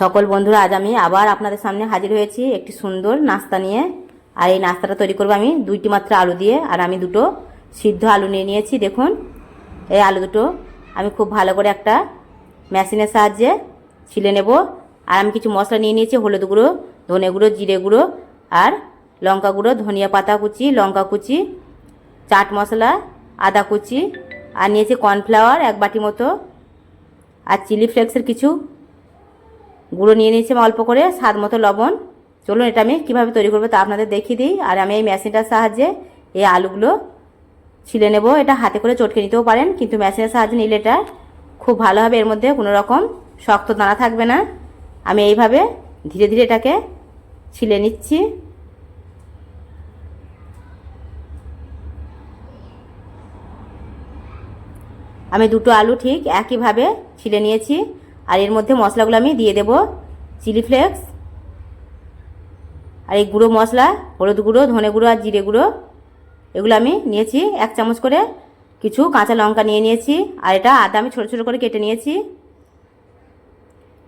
সকল বন্ধুরা, আজ আমি আবার আপনাদের সামনে হাজির হয়েছি একটি সুন্দর নাস্তা নিয়ে। আর এই নাস্তাটা তৈরি করব আমি দুইটি মাত্র আলু দিয়ে, আর আমি দুটো সিদ্ধ আলু নিয়ে নিয়েছি, দেখুন। এই আলু দুটো আমি খুব ভালো করে একটা মেশিনের সাহায্যে ছিলে নেব। আর আমি কিছু মশলা নিয়ে নিয়েছি, হলুদ গুঁড়ো, ধনে গুঁড়ো, জিরে গুঁড়ো, আর লঙ্কা গুঁড়ো, ধনিয়া পাতা কুচি, লঙ্কা কুচি, চাট মশলা, আদা কুচি, আর নিয়েছি কর্নফ্লাওয়ার এক বাটি মতো, আর চিলি ফ্লেক্সের কিছু গুঁড়ো নিয়ে নিয়েছি অল্প করে, স্বাদ মতো লবণ। চলুন এটা আমি কীভাবে তৈরি করব তা আপনাদের দেখিয়ে দিই। আর আমি এই মেশিনটার সাহায্যে এই আলুগুলো ছিলে নেব। এটা হাতে করে চটকে নিতেও পারেন, কিন্তু মেশিনের সাহায্যে নিলে এটা খুব ভালো হবে। এর মধ্যে কোনো রকম শক্ত দানা থাকবে না। আমি এইভাবে ধীরে ধীরে এটাকে ছিলে নিচ্ছি। আমি দুটো আলু ঠিক একইভাবে ছিলে নিয়েছি। আর এর মধ্যে মশলাগুলো আমি দিয়ে দেব চিলি ফ্লেক্স। আর এই গুঁড়ো মশলা, হলুদ গুঁড়ো, ধনে গুঁড়ো আর জিরে গুঁড়ো, এগুলো আমি নিয়েছি। এক চামচ করে কিছু কাঁচা লঙ্কা নিয়ে নিয়েছি। আর এটা আদা আমি ছোটো ছোটো করে কেটে নিয়েছি।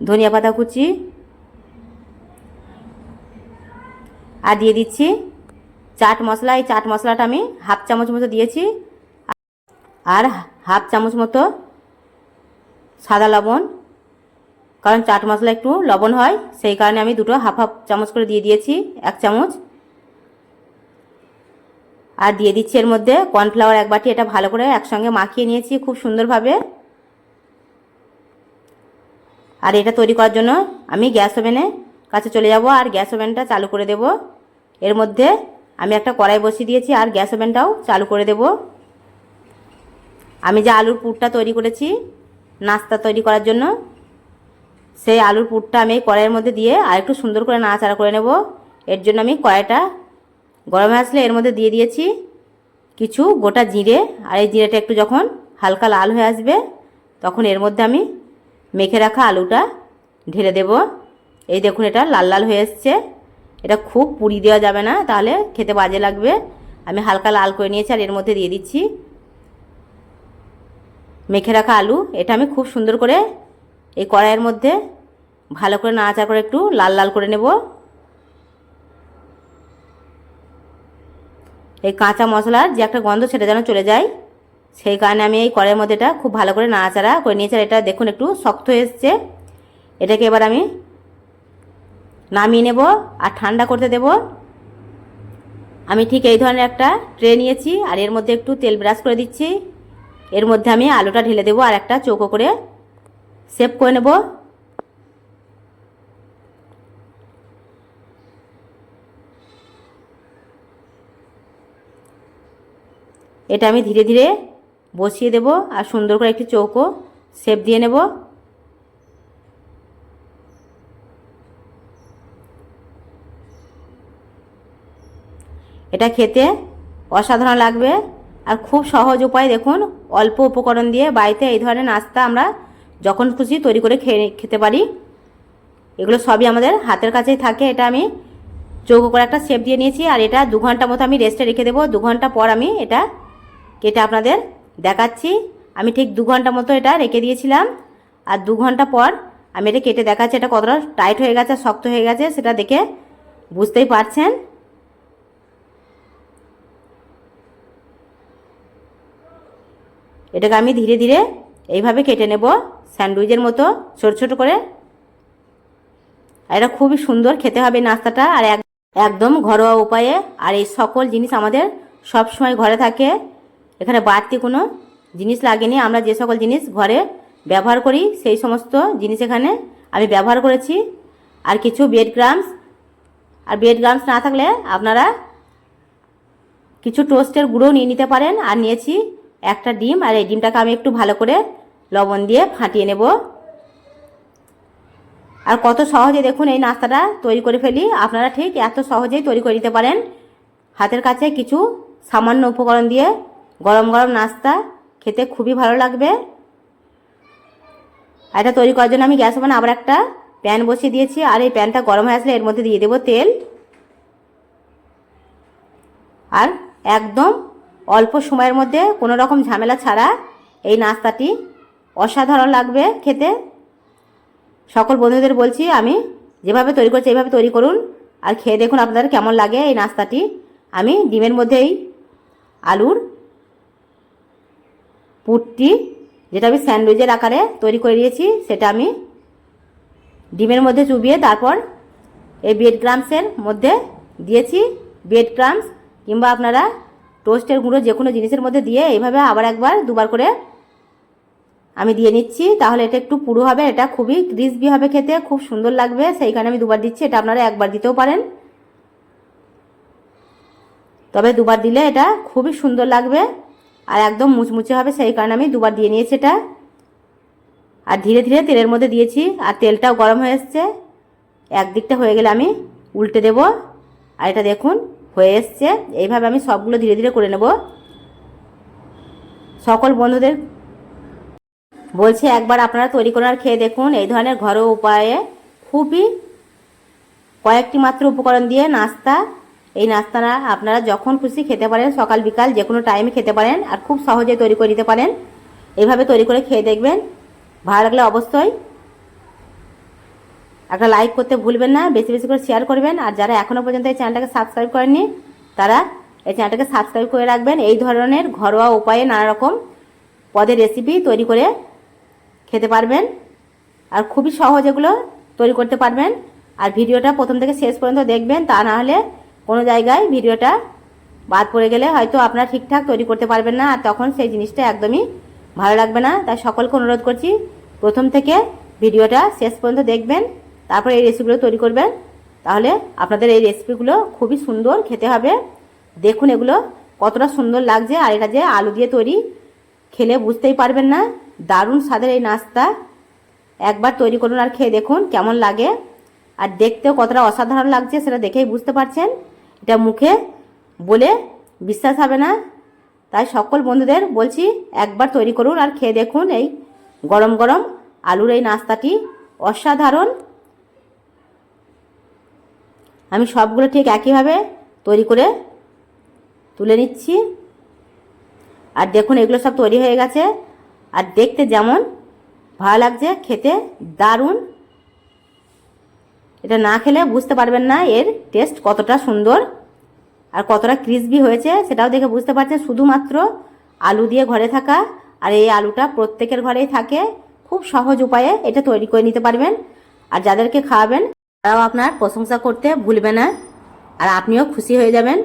ধনিয়া পাতা কুচি। আর দিয়ে দিচ্ছি চাট মশলা। এই চাট মশলাটা আমি হাফ চামচ মতো দিয়েছি। আর হাফ চামচ মতো সাদা লবণ। কারণ চাট মশলা একটু লবণ হয়, সেই কারণে আমি দুটো হাফ হাফ চামচ করে দিয়ে দিয়েছি, এক চামচ। আর দিয়ে দিচ্ছি এর মধ্যে কর্নফ্লাওয়ার এক বাটি, এটা ভালো করে একসঙ্গে মাখিয়ে নিয়েছি খুব সুন্দরভাবে। আর এটা তৈরি করার জন্য আমি গ্যাস ওভেনে কাছে চলে যাব আর গ্যাস ওভেনটা চালু করে দেব। এর মধ্যে আমি একটা কড়াই বসিয়ে দিয়েছি আর গ্যাস ওভেনটাও চালু করে দেব। আমি যে আলুর পুরটা তৈরি করেছি, নাস্তা তৈরি করার জন্য সেই আলুর পুরটা আমি কড়াইয়ের মধ্যে দিয়ে আর একটু সুন্দর করে নাড়াচাড়া করে নেব। এর জন্য আমি কড়াইটা গরম আসলে এর মধ্যে দিয়ে দিয়েছি কিছু গোটা জিরে। আর এই জিরেটা একটু যখন হালকা লাল হয়ে আসবে, তখন এর মধ্যে আমি মেখে রাখা আলুটা ঢেলে দেব। এই দেখুন, এটা লাল লাল হয়ে এসছে। এটা খুব পুড়ি দেওয়া যাবে না, তাহলে খেতে বাজে লাগবে। আমি হালকা লাল করে নিয়েছি আর এর মধ্যে দিয়ে দিচ্ছি। মেখে রাখা আলু, এটা আমি খুব সুন্দর করে এই কড়াইয়ের মধ্যে ভালো করে নাড়াচাড়া করে একটু লাল লাল করে নেব। এই কাঁচা মশলার যে একটা গন্ধ সেটা যেন চলে যায়, সেই কারণে আমি এই কড়াইয়ের মধ্যে এটা খুব ভালো করে নাড়াচাড়া করে নিয়েছি। আর এটা দেখুন একটু শক্ত এসছে। এটাকে এবার আমি নামিয়ে নেব আর ঠান্ডা করতে দেব। আমি ঠিক এই ধরনের একটা ট্রে নিয়েছি আর এর মধ্যে একটু তেল ব্রাশ করে দিচ্ছি। এর মধ্যে আমি আলুটা ঢেলে দেবো আর একটা চৌকো করে সেভ করে নেব। এটা আমি ধীরে ধীরে বসিয়ে দেব আর সুন্দর করে একটি চৌকো শেপ দিয়ে নেব। এটা খেতে অসাধারণ লাগবে আর খুব সহজ উপায় দেখুন, অল্প উপকরণ দিয়ে বাড়িতে এই ধরনের নাস্তা আমরা যখন খুশি তৈরি করে খেয়ে খেতে পারি। এগুলো সবই আমাদের হাতের কাছেই থাকে। এটা আমি চৌকো করে একটা শেপ দিয়ে নিয়েছি আর এটা দু ঘণ্টা মতো আমি রেস্টে রেখে দেবো। দু ঘণ্টা পর আমি এটা কেটে আপনাদের দেখাচ্ছি। আমি ঠিক দু ঘণ্টা মতো এটা রেখে দিয়েছিলাম। আর দু ঘণ্টা পর আমি এটা কেটে দেখাচ্ছি। এটা কতটা টাইট হয়ে গেছে, শক্ত হয়ে গেছে, সেটা দেখে বুঝতেই পারছেন। এটাকে আমি ধীরে ধীরে এইভাবে কেটে নেব স্যান্ডউইচের মতো ছোট ছোট করে। এটা খুবই সুন্দর খেতে হবে নাস্তাটা। আর এক একদম ঘরোয়া উপায়ে। আর এই সকল জিনিস আমাদের সব সময় ঘরে থাকে। এখানে বাড়তি কোনো জিনিস লাগেনি। আমরা যে সকল জিনিস ঘরে ব্যবহার করি, সেই সমস্ত জিনিস এখানে আমি ব্যবহার করেছি। আর কিছু বেড গ্রামস আর বেড গ্রামস না থাকলে আপনারা কিছু টোস্টের গুঁড়ো নিয়ে নিতে পারেন। আর নিয়েছি একটা ডিম আর এই ডিমটাকে আমি একটু ভালো করে লবণ দিয়ে ফাটিয়ে নেব। আর কত সহজে দেখুন এই নাস্তাটা তৈরি করে ফেলি। আপনারা ঠিক এত সহজেই তৈরি করে নিতে পারেন। হাতের কাছে কিছু সামান্য উপকরণ দিয়ে গরম গরম নাস্তা খেতে খুবই ভালো লাগবে। এটা তৈরি করার জন্য আমি গ্যাস ওভেনে আবার একটা প্যান বসিয়ে দিয়েছি। আর এই প্যানটা গরম হয়ে আসলে এর মধ্যে দিয়ে দেবো তেল। আর একদম অল্প সময়ের মধ্যে কোনো রকম ঝামেলা ছাড়া এই নাস্তাটি অসাধারণ লাগবে খেতে। সকল বন্ধুদের বলছি আমি যেভাবে তৈরি করছি, এইভাবে তৈরি করুন। আর খেয়ে দেখুন আপনাদের কেমন লাগে এই নাস্তাটি। আমি ডিমের মধ্যেই আলুর পুটটি, যেটা আমি স্যান্ডউইচের আকারে তৈরি করে দিয়েছি, সেটা আমি ডিমের মধ্যে চুবিয়ে তারপর এই ব্রেড ক্রামসের মধ্যে দিয়েছি। ব্রেড ক্রামস কিংবা আপনারা টোস্টের গুঁড়ো যে কোনো জিনিসের মধ্যে দিয়ে এইভাবে আবার একবার দুবার করে আমি দিয়ে নিচ্ছি। তাহলে এটা একটু পুরো হবে, এটা খুবই ক্রিসপি হবে খেতে, খুব সুন্দর লাগবে। সেই কারণে আমি দুবার দিচ্ছি, এটা আপনারা একবার দিতেও পারেন। তবে দুবার দিলে এটা খুবই সুন্দর লাগবে আর একদম মুচমুচে হবে, সেই কারণে আমি দুবার দিয়ে নিয়েছি এটা। আর ধীরে ধীরে তেলের মধ্যে দিয়েছি, আর তেলটাও গরম হয়ে এসছে। একদিকটা হয়ে গেলে আমি উল্টে দেব। আর এটা দেখুন হয়ে এসছে। এইভাবে আমি সবগুলো ধীরে ধীরে করে নেব। সকল বন্ধুদের বলছি, একবার আপনারা তৈরি করে আর খেয়ে দেখুন। এই ধরনের ঘরোয়া উপায়ে খুবই কয়েকটি মাত্র উপকরণ দিয়ে নাস্তা। এই নাস্তাটা আপনারা যখন খুশি খেতে পারেন, সকাল, বিকাল যে কোনো টাইমে খেতে পারেন আর খুব সহজে তৈরি করে দিতে পারেন। এইভাবে তৈরি করে খেয়ে দেখবেন। ভালো লাগলে অবশ্যই একটা লাইক করতে ভুলবেন না, বেশি বেশি করে শেয়ার করবেন। আর যারা এখনও পর্যন্ত এই চ্যানেলটাকে সাবস্ক্রাইব করেননি, তারা এই চ্যানেলটাকে সাবস্ক্রাইব করে রাখবেন। এই ধরনের ঘরোয়া উপায়ে নানা রকম পদের রেসিপি তৈরি করে খেতে পারবেন। আর খুবই সহজ এগুলো তৈরি করতে পারবেন। আর ভিডিওটা প্রথম থেকে শেষ পর্যন্ত দেখবেন, তা না হলে কোনো জায়গায় ভিডিওটা বাদ পড়ে গেলে হয়তো আপনারা ঠিকঠাক তৈরি করতে পারবেন না, আর তখন সেই জিনিসটা একদমই ভালো লাগবে না। তাই সকলকে অনুরোধ করছি, প্রথম থেকে ভিডিওটা শেষ পর্যন্ত দেখবেন। তারপর এই রেসিপিগুলো তৈরি করবেন। তাহলে আপনাদের এই রেসিপিগুলো খুবই সুন্দর খেতে হবে। দেখুন এগুলো কতটা সুন্দর লাগছে আর এটা যে আলু দিয়ে তৈরি, খেলে বুঝতেই পারবেন না। দারুণ স্বাদের এই নাস্তা। একবার তৈরি করুন আর খেয়ে দেখুন কেমন লাগে। আর দেখতেও কতটা অসাধারণ লাগছে সেটা দেখেই বুঝতে পারছেন। এটা মুখে বলে বিশ্বাস হবে না। তাই সকল বন্ধুদের বলছি, একবার তৈরি করুন আর খেয়ে দেখুন এই গরম গরম আলুর এই নাস্তাটি। অসাধারণ। আমি সবগুলো ঠিক একইভাবে তৈরি করে তুলে নিচ্ছি। আর দেখুন, এগুলো সব তৈরি হয়ে গেছে। আর দেখতে যেমন ভালো লাগছে, খেতে দারুণ। এটা না খেলে বুঝতে পারবেন না এর টেস্ট কতটা সুন্দর আর কতটা ক্রিসপি হয়েছে, সেটাও দেখে বুঝতে পারছেন। শুধুমাত্র আলু দিয়ে ঘরে থাকা আর এই আলুটা প্রত্যেকের ঘরেই থাকে। খুব সহজ উপায়ে এটা তৈরি করে নিতে পারবেন। আর যাদেরকে খাওয়াবেন তারাও আপনার প্রশংসা করতে ভুলবে না আর আপনিও খুশি হয়ে যাবেন।